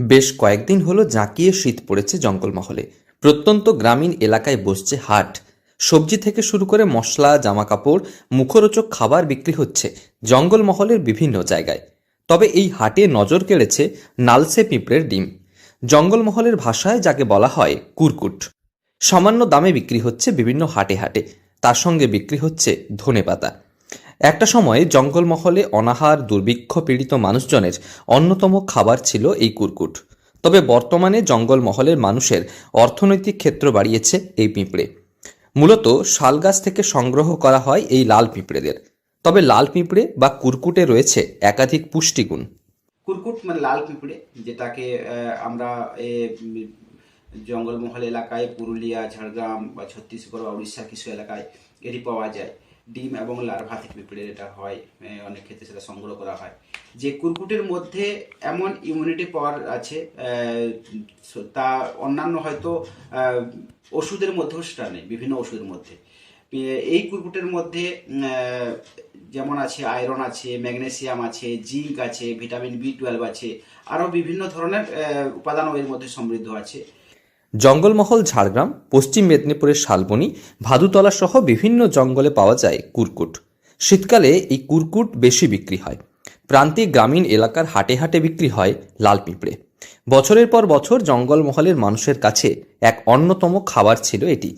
বেশ কয়েকদিন হলো জাঁকিয়ে শীত পড়েছে জঙ্গলমহলে। প্রত্যন্ত গ্রামীণ এলাকায় বসছে হাট। সবজি থেকে শুরু করে মশলা, জামাকাপড়, মুখরোচক খাবার বিক্রি হচ্ছে জঙ্গলমহলের বিভিন্ন জায়গায়। তবে এই হাটে নজর কেড়েছে নালসে পিঁপড়ের ডিম। জঙ্গলমহলের ভাষায় যাকে বলা হয় কুরকুট। সামান্য দামে বিক্রি হচ্ছে বিভিন্ন হাটে হাটে। তার সঙ্গে বিক্রি হচ্ছে ধনেপাতা। একটা সময়ে জঙ্গলমহলে অনাহার, দুর্ভিক্ষ পীড়িত মানুষজনের অন্যতম খাবার ছিল এই কুরকুট। তবে বর্তমানে জঙ্গলমহলের মানুষের অর্থনৈতিক ক্ষেত্র বাড়িয়েছে এই পিঁপড়ে। মূলত শালগাছ থেকে সংগ্রহ করা হয় এই লাল পিঁপড়েদের। তবে লাল পিঁপড়ে বা কুরকুটে রয়েছে একাধিক পুষ্টিগুণ। কুরকুট মানে লাল পিঁপড়ে, যেটাকে আমরা জঙ্গলমহল এলাকায়, পুরুলিয়া, ঝাড়গ্রাম বা ছত্তিশগড় বা উড়িষ্যা কিছু এলাকায় এটি পাওয়া যায়। ডিম এবং লার্ভা থেকে পিঁপড়ের এটা হয় অনেক ক্ষেত্রে সেটা সংগ্রহ করা হয়। যে কুরকুটের মধ্যে এমন ইমিউনিটি পাওয়ার আছে তা অন্যান্য হয়তো ওষুধের মধ্যেও সেটা নেই, বিভিন্ন ওষুধের মধ্যে। এই কুরকুটের মধ্যে যেমন আছে আয়রন আছে ম্যাগনেসিয়াম আছে জিঙ্ক আছে ভিটামিন বি টুয়েলভ আছে, আরও বিভিন্ন ধরনের উপাদানও এর মধ্যে সমৃদ্ধ আছে। জঙ্গলমহল, ঝাড়গ্রাম, পশ্চিম মেদিনীপুরের শালবনি, ভাদুতলা সহ বিভিন্ন জঙ্গলে পাওয়া যায় কুরকুট। শীতকালে এই কুরকুট বেশি বিক্রি হয়। প্রান্তিক গ্রামীণ এলাকার হাটে হাটে বিক্রি হয় লাল পিঁপড়ে। বছরের পর বছর জঙ্গলমহলের মানুষের কাছে এক অন্যতম খাবার ছিল এটি।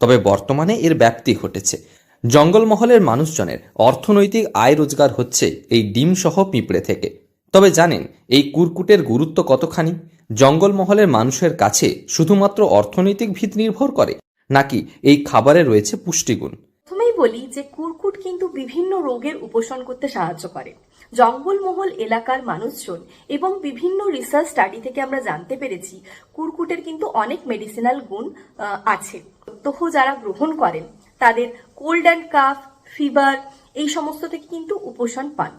তবে বর্তমানে এর ব্যাপ্তি ঘটেছে। জঙ্গলমহলের মানুষজনের অর্থনৈতিক আয় রোজগার হচ্ছে এই ডিম সহ পিঁপড়ে থেকে। তবে জানেন, এই কুরকুটের গুরুত্ব কতখানি? জঙ্গলমহলের মানুষের কাছে শুধুমাত্র অর্থনৈতিক ভিত নির্ভর করে, নাকি এই খাবারে রয়েছে পুষ্টিগুণ? প্রথমেই বলি যে কুরকুট কিন্তু বিভিন্ন রোগের উপশম করতে সাহায্য করে। জঙ্গলমহল এলাকার মানুষজন এবং বিভিন্ন রিসার্চ স্টাডি থেকে আমরা জানতে পেরেছি, কুরকুটের কিন্তু অনেক মেডিসিনাল গুণ আছে। প্রত্যহ যারা গ্রহণ করেন, তাদের কোল্ড অ্যান্ড কাফ ফিভার এই সমস্ত থেকে কিন্তু উপশম পান।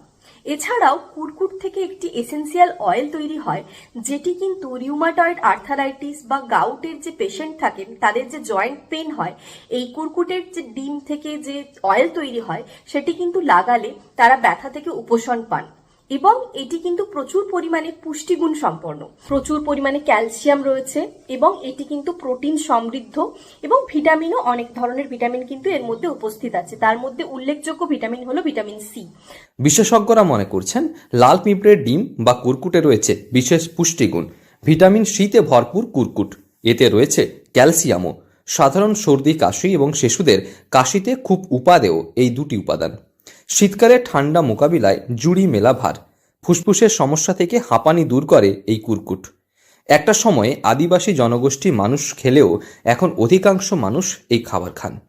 এছাড়াও কুরকুট থেকে একটি এসেন্সিয়াল অয়েল তৈরি হয়, যেটি কিন্তু রিউমাটয়েড আর্থারাইটিস বা গাউটের যে পেশেন্ট থাকেন, তাদের যে জয়েন্ট পেন হয়, এই কুরকুটের যে ডিম থেকে যে অয়েল তৈরি হয়, সেটি কিন্তু লাগালে তারা ব্যথা থেকে উপশম পান। এবং এটি কিন্তু প্রচুর পরিমাণে পুষ্টিগুণ সম্পন্ন। প্রচুর পরিমাণে ক্যালসিয়াম রয়েছে এবং এটি কিন্তু প্রোটিন সমৃদ্ধ এবং ভিটামিনও অনেক ধরনের ভিটামিন কিন্তু এর মধ্যে উপস্থিত আছে। তার মধ্যে উল্লেখযোগ্য ভিটামিন হলো ভিটামিন সি। বিশেষজ্ঞরা মনে করছেন, লাল পিঁপড়ের ডিম বা কুরকুটে রয়েছে বিশেষ পুষ্টিগুণ। ভিটামিন সিতে ভরপুর কুরকুট। এতে রয়েছে ক্যালসিয়ামও। সাধারণ সর্দি, কাশি এবং শিশুদের কাশিতে খুব উপাদেয় এই দুটি উপাদান। শীতকালে ঠান্ডা মোকাবিলায় জুড়ি মেলা ভার। ফুসফুসের সমস্যা থেকে হাঁপানি দূর করে এই কুরকুট। একটা সময়ে আদিবাসী জনগোষ্ঠী মানুষ খেলেও এখন অধিকাংশ মানুষ এই খাবার খান।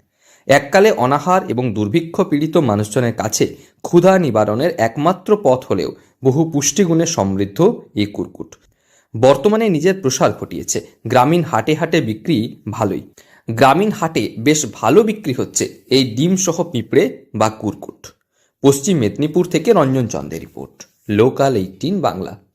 এককালে অনাহার এবং দুর্ভিক্ষ পীড়িত মানুষজনের কাছে ক্ষুধা নিবারণের একমাত্র পথ হলেও বহু পুষ্টিগুণে সমৃদ্ধ এই কুরকুট। বর্তমানে নিজের প্রসার ঘটিয়েছে। গ্রামীণ হাটে হাটে বিক্রি ভালোই। গ্রামীণ হাটে বেশ ভালো বিক্রি হচ্ছে এই ডিম সহ পিঁপড়ে বা কুরকুট। পশ্চিম মেদিনীপুর থেকে রঞ্জন চন্দের রিপোর্ট। Local eighteen Bangla.